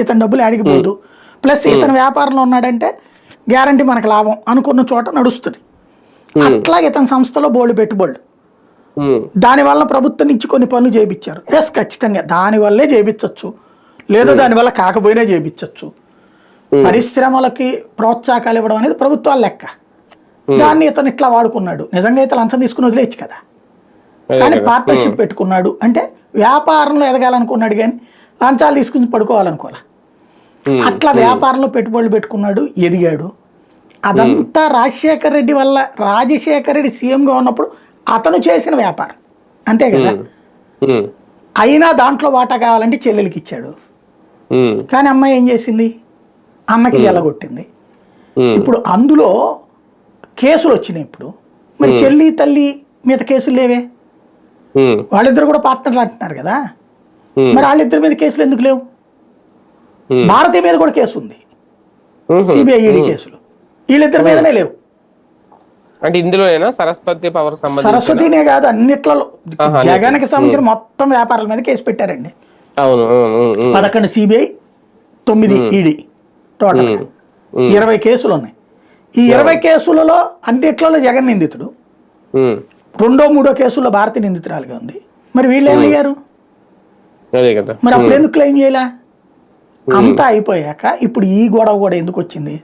ఇతని డబ్బులు ఆడిగిపోదు ప్లస్ ఇతను వ్యాపారంలో ఉన్నాడంటే గ్యారంటీ మనకు లాభం. అనుకున్న చోట నడుస్తుంది. అట్లా ఇతని సంస్థలో బోల్డ్ పెట్టుబడులు. ఉమ్, దానివల్ల ప్రభుత్వం నుంచి కొన్ని పనులు చేయించారు ఎస్ ఖచ్చితంగా. దానివల్లే చేయించవచ్చు లేదా దానివల్ల కాకపోయినా చేయించవచ్చు పరిశ్రమలకి ప్రోత్సాహకాలు ఇవ్వడం అనేది ప్రభుత్వాల లెక్క. దాన్ని ఇతను ఇట్లా వాడుకున్నాడు. నిజంగా అయితే లంచం తీసుకుని వదిలేయచ్చు కదా. కానీ. పార్ట్నర్షిప్ పెట్టుకున్నాడు. అంటే వ్యాపారంలో ఎదగాలనుకున్నాడు కానీ లంచాలు తీసుకుని పడుకోవాలనుకోవాలి? అట్లా వ్యాపారంలో పెట్టుబడులు పెట్టుకున్నాడు ఎదిగాడు. అదంతా రాజశేఖర్ రెడ్డి వల్ల రాజశేఖర్ రెడ్డి సీఎంగా ఉన్నప్పుడు అతను చేసిన వ్యాపారం. అంతే కదా? అయినా దాంట్లో వాటా కావాలంటే చెల్లెలకి ఇచ్చాడు. కానీ అమ్మాయి ఏం చేసింది? అన్నకి ఎలగొట్టింది. ఇప్పుడు అందులో కేసులు వచ్చినాయి ఇప్పుడు. మరి చెల్లి తల్లి మీద కేసులు లేవే? వాళ్ళిద్దరు కూడా పార్ట్నర్లు అంటున్నారు కదా? మరి వాళ్ళిద్దరి మీద కేసులు ఎందుకు లేవు? భారతి మీద కూడా కేసు ఉంది. సిబిఐ ఈడీ కేసులు. వీళ్ళిద్దరి మీదనే లేవు. అంటే ఇందులోనేనా? సరస్వతి పవర్ సరస్వతినే కాదు అన్నిట్లలో. జగన్కి సంబంధించిన మొత్తం వ్యాపారాల మీద కేసు పెట్టారండి. అవును పదకొండు సిబిఐ తొమ్మిది ఈడీ టోటల్ ఉమ్, ఇరవై కేసులు ఉన్నాయి. ఈ ఇరవై కేసులలో అన్నిట్లలో జగన్ నిందితుడు. రెండో మూడో కేసుల్లో భారతి నిందితురాలుగా ఉంది. మరి వీళ్ళు ఏమయ్యారు మరి అప్పుడు ఎందుకు క్లెయిమ్ చేయలే? అంతా అయిపోయాక ఇప్పుడు ఈ గొడవ కూడా ఎందుకు వచ్చింది?